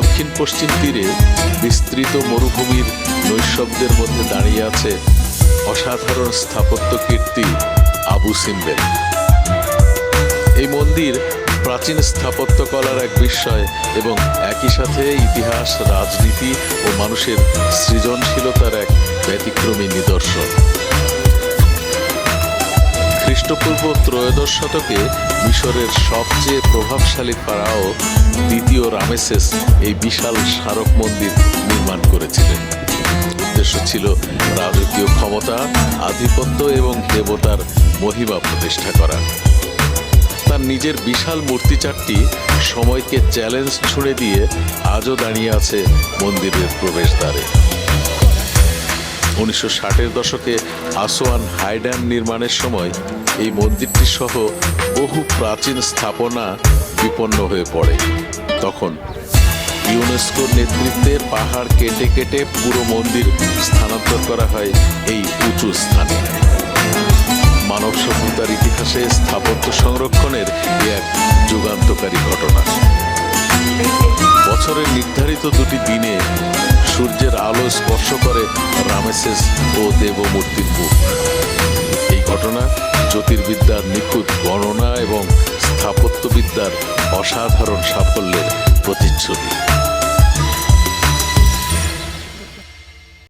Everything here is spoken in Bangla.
পশ্চিম তীরে বিস্তৃত মরুভূমির নৈশব্দের মধ্যে দাঁড়িয়ে আছে অসাধারণ স্থাপত্য কীর্তি আবু সিম্বেল। এই মন্দির প্রাচীন স্থাপত্যকলার এক বিস্ময় এবং একই সাথে ইতিহাস, রাজনীতি ও মানুষের সৃজনশীলতার এক ব্যতিক্রমী নিদর্শন। খ্রিস্টপূর্ব ত্রয়োদশ শতকে মিশরের সবচেয়ে প্রভাবশালী ফারাও দ্বিতীয় রামেসেস এই বিশাল স্মারক মন্দির নির্মাণ করেছিলেন। উদ্দেশ্য ছিল রাজকীয় ক্ষমতা, আধিপত্য এবং দেবতার মহিমা প্রতিষ্ঠা করা। তার নিজের বিশাল মূর্তি চারটি সময়কে চ্যালেঞ্জ ছুড়ে দিয়ে আজও দাঁড়িয়ে আছে মন্দিরের প্রবেশদ্বারে। উনিশশো ষাটের দশকে আসোয়ান হাইড্যাম নির্মাণের সময় এই মন্দিরটি সহ বহু প্রাচীন স্থাপনা বিপন্ন হয়ে পড়ে। তখন ইউনেস্কোর নেতৃত্বে পাহাড় কেটে কেটে পুরো মন্দির স্থানান্তর করা হয় এই উঁচু স্থানে। মানব সভ্যতার ইতিহাসে স্থাপত্য সংরক্ষণের এক যুগান্তকারী ঘটনা। বছরের নির্ধারিত দুটি দিনে সূর্যের আলো স্পর্শ করে রামেসেস ও দেবমূর্তির মুখ। এই ঘটনা জ্যোতির্বিদ্যার নিখুঁত গণনা এবং স্থাপত্যবিদ্যার অসাধারণ সাফল্যের প্রতিচ্ছবি।